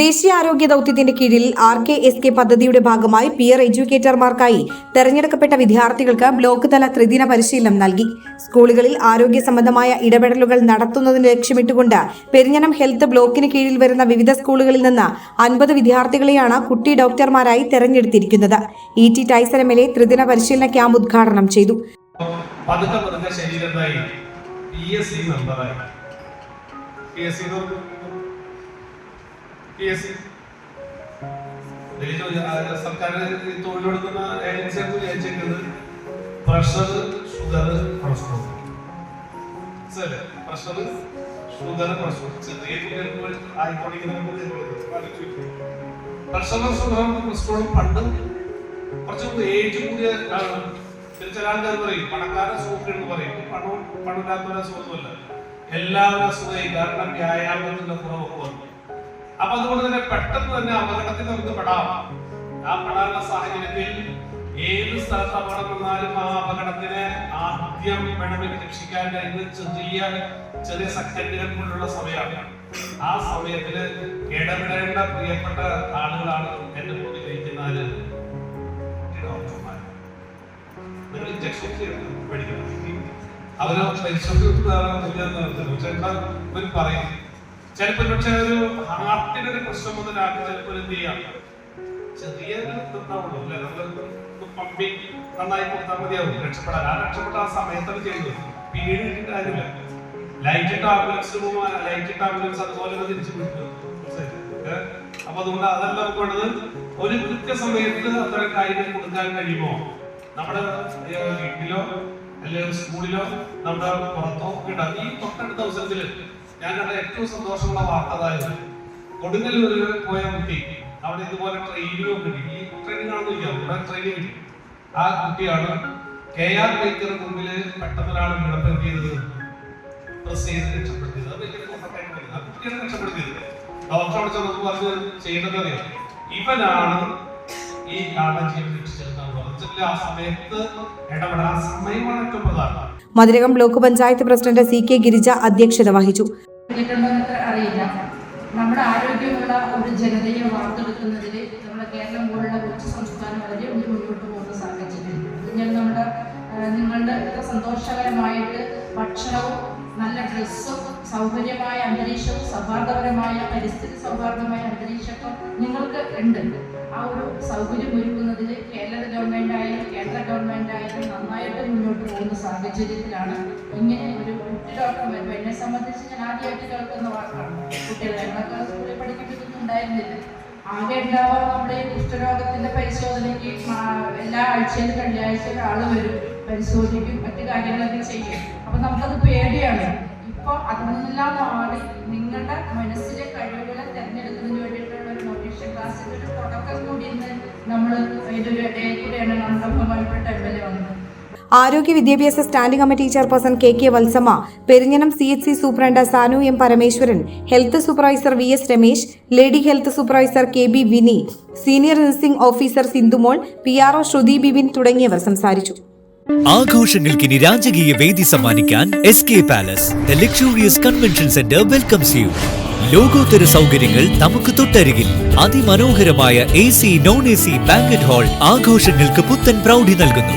ദേശീയ ആരോഗ്യ ദൗത്യത്തിന്റെ കീഴിൽ ആർ കെ എസ് കെ പദ്ധതിയുടെ ഭാഗമായി പിയർ എഡ്യൂക്കേറ്റർമാർക്കായി തെരഞ്ഞെടുക്കപ്പെട്ട വിദ്യാർത്ഥികൾക്ക് ബ്ലോക്ക് തല ത്രിദിന പരിശീലനം നൽകി. സ്കൂളുകളിൽ ആരോഗ്യ സംബന്ധമായ ഇടപെടലുകൾ നടത്തുന്നതിന് ലക്ഷ്യമിട്ടുകൊണ്ട് പെരിഞ്ഞനം ഹെൽത്ത് ബ്ലോക്കിന് കീഴിൽ വരുന്ന വിവിധ സ്കൂളുകളിൽ നിന്ന് അൻപത് വിദ്യാർത്ഥികളെയാണ് കുട്ടി ഡോക്ടർമാരായി തെരഞ്ഞെടുത്തിരിക്കുന്നത്. ഇ ടി ടൈസൺ ത്രിദിന പരിശീലന ക്യാമ്പ് ഉദ്ഘാടനം ചെയ്തു. പി എസ് സി മെമ്പറായി പി എസ് സി പണ്ട് പറയും പണക്കാരൻ സൂക്ക് എന്ന് പറയും പണവും പണമില്ലാത്തവരെ സുഖമൊന്നുമല്ല. എല്ലാവരും അസുഖമായി. കാരണം വ്യായാമത്തിന്റെ കുറവൊക്കെ വന്നു. അപ്പൊ അതുകൊണ്ട് തന്നെ പെട്ടെന്ന് തന്നെ അപകടത്തിൽ നമുക്ക് പെടാം. ആ പെടാനുള്ള സാഹചര്യത്തിൽ ഏത് സ്ഥലത്ത് അപകടം വന്നാലും ആ അപകടത്തിനെ ആദ്യം വേണമെങ്കിൽ രക്ഷിക്കാൻ. കഴിയുന്നത് ചെറിയ ചെറിയ സെക്കൻഡുകൾ കൊണ്ടുള്ള സമയമാണ്. ആ സമയത്തിൽ ഇടപെടേണ്ട പ്രിയപ്പെട്ട ആളുകളാണ് എന്റെ മുമ്പിൽ ഇരിക്കുന്നത് ഡോക്ടർമാർ. നിങ്ങൾ പറയും ചിലപ്പോൾ പക്ഷെ ഒരു ഹാർട്ടിന് ഒരു പ്രശ്നം വന്ന ഒരാൾക്ക് ചിലപ്പോൾ എന്ത് ചെയ്യാം? ചെറിയ ഉണ്ടാവുള്ളൂ അല്ലെ? നമ്മൾ പമ്പിങ് നന്നായി കൊടുത്താൽ മതിയാവും. രക്ഷപ്പെടാൻ. ആ രക്ഷപ്പെട്ട ആ സമയത്താണ് ചെയ്യുന്നത് പിന്നീട് കിട്ടിയിട്ട് കാര്യമില്ല. ലൈറ്റ് ഇട്ട ആംബുലൻസ് പോകാൻ ലൈറ്റ് ഇട്ട ആംബുലൻസ് അതുപോലെ തന്നെ തിരിച്ചു വിളിക്കും അപ്പൊ അതുകൊണ്ട് അതല്ല വേണ്ടത് ഒരു കൃത്യസമയത്ത് അത്തരം കാര്യങ്ങൾ കൊടുക്കാൻ കഴിയുമോ? നമ്മുടെ വീട്ടിലോ അല്ലെങ്കിൽ സ്കൂളിലോ നമ്മുടെ പുറത്തോ ഈ തൊട്ടടുത്ത അവസരത്തിൽ ഞാൻ കണ്ട ഏറ്റവും സന്തോഷമുള്ള വാർത്ത അതായത് കൊടുങ്ങല്ലൂരിൽ പോയ കുട്ടി. അവിടെ ഇതുപോലെ ട്രെയിനും കിട്ടി. ഈ ആണെന്ന് ചോദിക്കാം ഇവിടെ ട്രെയിനിങ് കിട്ടി. ആ കുട്ടിയാണ് കെ ആർ ബൈക്കറിന് മുമ്പിൽ പെട്ടെന്ന് ഒരാൾ വീടപ്പെടുത്തിയത് പ്രസ് ചെയ്ത് രക്ഷപ്പെടുത്തിയത്. അത് വലിയ ആ കുട്ടിയാണ് രക്ഷപ്പെടുത്തിയത്. ഡോക്ടർ അവിടെ ചെന്നപ്പോൾ പറഞ്ഞ് ചെയ്യേണ്ടത് അറിയാം? ഇവനാണ് ഈ ആളെ ജീവൻ രക്ഷിച്ചെടുക്കാൻ പറഞ്ഞില്ല ആ സമയത്ത് ഇടപെടാൻ സമയമാണ് ഏറ്റവും പ്രധാനം. Madhurakam block panchayat president C K Girija അധ്യക്ഷത വഹിച്ചു. ചെയ്തിട്ടുണ്ടോയെന്ന് അറിയില്ല. നമ്മുടെ ആരോഗ്യമുള്ള ഒരു ജനതയെ വാർത്തെടുക്കുന്നതിൽ നമ്മുടെ കേരളം പോലുള്ള കൊച്ചു സംസ്ഥാനം വളരെ ഒരു മുന്നോട്ട് പോകുന്ന സാഹചര്യം. ഞാൻ നമ്മുടെ നിങ്ങളുടെ സന്തോഷകരമായിട്ട് ഭക്ഷണവും നല്ല ഡ്രസ്സും സൗകര്യമായ അന്തരീക്ഷവും സൗഹാർദ്ദപരമായ പരിസ്ഥിതി സൗഹാർദ്ദമായ അന്തരീക്ഷമൊക്കെ നിങ്ങൾക്ക് ഉണ്ട്. ആ ഒരു സൗകര്യം ഒരുക്കുന്നതിൽ കേരള ഗവൺമെന്റ് മുന്നോട്ട് പോകുന്ന സാഹചര്യത്തിലാണ് ഇങ്ങനെ ഒരു കുട്ടി വരുമ്പോൾ എന്നെ സംബന്ധിച്ച് ഞാൻ ആദ്യമായിട്ട് കേൾക്കുന്ന വാക്കാണ്. കുട്ടികൾ ഞങ്ങളൊക്കെ സ്കൂളിൽ പഠിക്കുന്നതൊന്നും ഉണ്ടായിരുന്നില്ല. ആകെ ഉണ്ടാവുക നമ്മുടെ ഈ കുഷ്ഠരോഗത്തിന്റെ പരിശോധനയ്ക്ക് എല്ലാ ആഴ്ചയിലും വെള്ളിയാഴ്ച ഒരാൾ വരും പരിശോധിക്കും മറ്റു കാര്യങ്ങളൊക്കെ ചെയ്യും. അപ്പൊ നമുക്കത് പേടിയാണ്. ഇപ്പൊ അതിൽ നിന്നെല്ലാം മാറി നിങ്ങളുടെ മനസ്സിലെ കഴിവുകളെ തിരഞ്ഞെടുക്കുന്നതിന് വേണ്ടിയിട്ടുള്ള ഒരു മോട്ടിവേഷൻ ക്ലാസ്സിന്റെ ഒരു തുടക്കം കൂടി ഇന്ന് നമ്മൾ ഇതൊരു ഇടയിൽ കൂടെയാണ് നമ്മുടെ ബഹുമാനപ്പെട്ട എ വന്നത്. ആരോഗ്യ വിദ്യാഭ്യാസ standing committee chairperson K K Valsama Perinjanam C H C superintendent Sanu M Parameswaran health supervisor V S Ramesh lady health supervisor K B Vini senior nursing officer Sindhumol P R O Sruthi Bibin തുടങ്ങിയവർ സംസാരിച്ചു. ആഘോഷങ്ങൾക്ക് ഇനി രാജകീയ വേദി സമ്മാനിക്കാൻ S K palace the luxurious convention centre welcomes you ലോകോത്തര സൗകര്യങ്ങൾ നമുക്ക് തൊട്ടരികിൽ. അതിമനോഹരമായ A C non A C banquet hall ആഘോഷങ്ങൾക്ക് പുത്തൻ പ്രൗഢി നൽകുന്നു.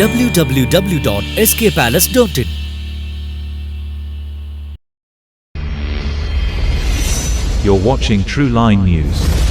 www.skpalace.in You're watching True Line News.